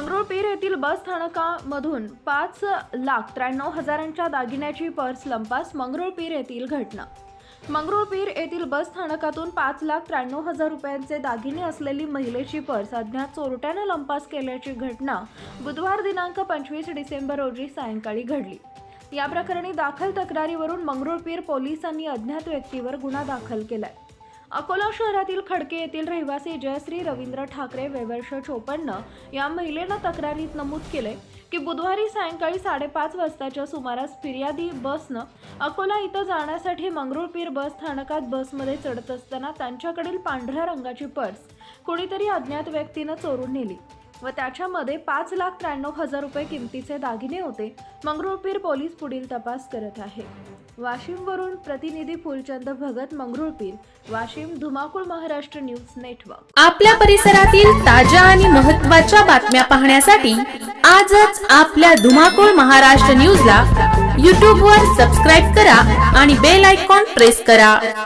मंगरुळपीर येथील बस स्थानकामधून पाच लाख त्र्याण्णव हजारांच्या दागिन्याची पर्स लंपास मंगरुळपीर येथील घटना. मंगरुळपीर येथील बस स्थानकातून पाच लाख त्र्याण्णव हजार रुपयांचे दागिने असलेली महिलेची पर्स अज्ञात चोरट्यानं लंपास केल्याची घटना बुधवार दिनांक पंचवीस डिसेंबर रोजी सायंकाळी घडली. या प्रकरणी दाखल तक्रारीवरून मंगरुळपीर पोलिसांनी अज्ञात व्यक्तीवर गुन्हा दाखल केलाय. अकोला शहरातील खडके येथील रहिवासी जयश्री रवींद्र ठाकरे वेवर्ष चोपन्न या महिलेनं तक्रारीत नमूद केले की बुधवारी सायंकाळी साडेपाच वाजताच्या सुमारास फिर्यादी बसनं अकोला इथं जाण्यासाठी मंगरुळपीर बस स्थानकात बसमध्ये चढत असताना त्यांच्याकडील पांढऱ्या रंगाची पर्स कुणीतरी अज्ञात व्यक्तीनं चोरून नेली. व त्याच्यामध्ये पाच लाख त्र्याण्णव हजार रुपये किमतीचे दागिने होते. मंगरुळपीर पोलीस पुढील तपास करत आहे. वाशिमवरून प्रतिनिधी फुलचंद भगत मंगरुळपीर वाशिम धुमाकूळ महाराष्ट्र न्यूज नेटवर्क. आपल्या परिसरातील ताज्या आणि महत्त्वाच्या बातम्या पाहण्यासाठी आजच आपल्या धुमाकूळ महाराष्ट्र न्यूजला यूट्यूबवर सबस्क्राईब करा आणि बेल आयकॉन प्रेस करा.